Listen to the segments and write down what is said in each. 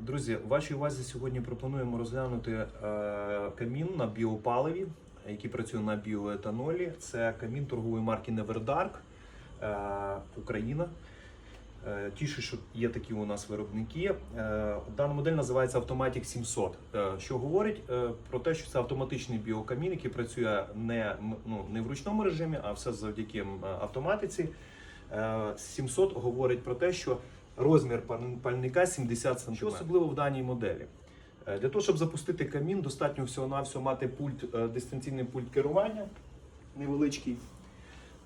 Друзі, вашій увазі сьогодні пропонуємо розглянути е, камін на біопаливі, який працює на біоетанолі. Це камін торгової марки е, Україна. Е, Тіше, що є такі у нас виробники. Е, Дана модель називається Automatic 700. Е, Що говорить е, про те, що це автоматичний біокамін, який працює не, ну, не в ручному режимі, а все завдяки автоматиці. Е, 700 говорить про те, що розмір пальника 70 см. Що особливо в даній моделі? Е, Для того, щоб запустити камін, достатньо всього-навсього мати пульт, е, дистанційний пульт керування невеличкий.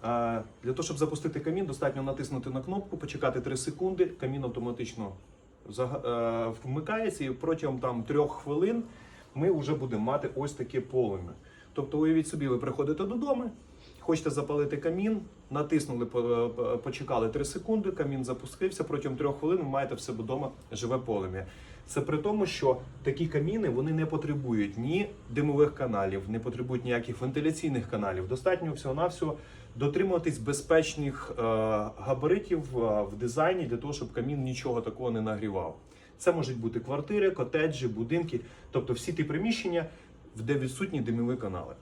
Е, Для того, щоб запустити камін, достатньо натиснути на кнопку, почекати 3 секунди, камін автоматично вмикається, і протягом там 3 хвилин ми вже будемо мати ось таке полум'я. Тобто, уявіть собі, ви приходите додому, хочете запалити камін, натиснули, по- по- почекали 3 секунди, камін запустився, протягом 3 хвилин ви маєте в себе вдома живе полум'я. Це при тому, що такі каміни вони не потребують ні димових каналів, не потребують ніяких вентиляційних каналів. Достатньо всього-навсього дотримуватись безпечних е, габаритів е, в дизайні для того, щоб камін нічого такого не нагрівав. Це можуть бути квартири, котеджі, будинки, тобто всі ті приміщення, де відсутні димові канали.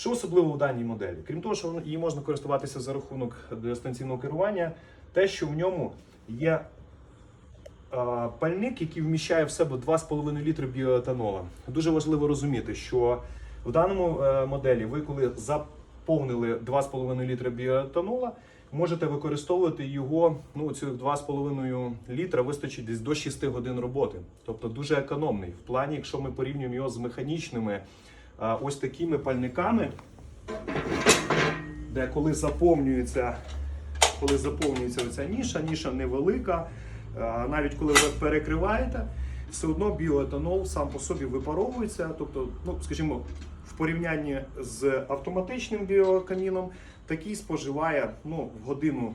Що особливо в даній моделі? Крім того, що її можна користуватися за рахунок дистанційного керування, те, що в ньому є пальник, який вміщає в себе 2,5 літри біоетанола. Дуже важливо розуміти, що в даному е, моделі ви, коли заповнили 2,5 літри біоетанола, можете використовувати його, ну, цих 2,5 літра вистачить десь до 6 годин роботи. Тобто дуже економний. В плані, якщо ми порівнюємо його з механічними ось такими пальниками, де коли заповнюється, коли заповнюється оця ніша, ніша невелика, навіть коли ви перекриваєте, все одно біоетанол сам по собі випаровується. Тобто, ну скажімо, в порівнянні з автоматичним біокаміном, такий споживає ну, в годину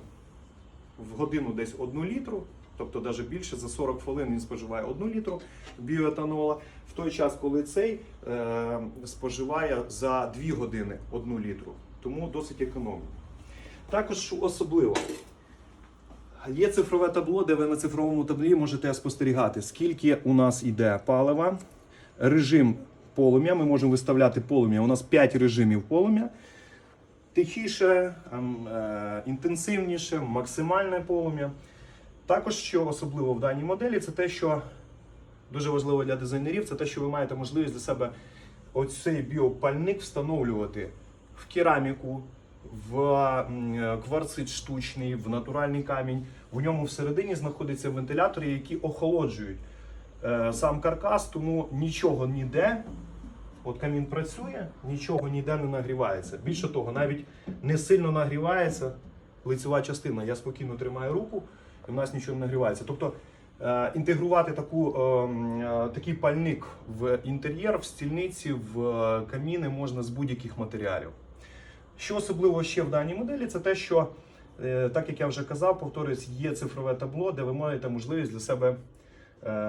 в годину десь 1 літру, тобто навіть більше за 40 хвилин він споживає 1 літру біоетанола, в той час, коли цей е, споживає за 2 години 1 літру, тому досить економно. Також особливо. Є цифрове табло, де ви на цифровому таблі можете спостерігати, скільки у нас йде палива, режим полум'я. Ми можемо виставляти полум'я. У нас 5 режимів полум'я тихіше, ем, е, інтенсивніше, максимальне полум'я. Також, що особливо в даній моделі, це те, що дуже важливо для дизайнерів, це те, що ви маєте можливість для себе оцей біопальник встановлювати в кераміку, в е, кварцит штучний, в натуральний камінь. В ньому всередині знаходяться вентилятори, які охолоджують е, сам каркас, тому нічого ніде От камін працює, нічого ніде не нагрівається. Більше того, навіть не сильно нагрівається лицева частина. Я спокійно тримаю руку, в нас нічого не нагрівається. Тобто е, інтегрувати таку, е, е, такий пальник в інтер'єр, в стільниці, в каміни можна з будь-яких матеріалів. Що особливо ще в даній моделі, це те, що, так як я вже казав, повторюсь, є цифрове табло, де ви маєте можливість для себе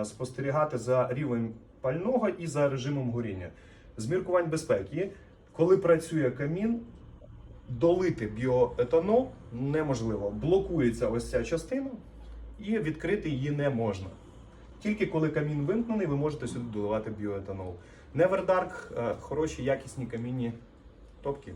спостерігати за рівень пального і за режимом горіння. З міркувань безпеки, коли працює камін, долити біоетанол неможливо. Блокується ось ця частина, і відкрити її не можна. Тільки коли камін вимкнений, ви можете сюди доливати біоетанол. Neverdark, е, хороші, якісні камінні топки.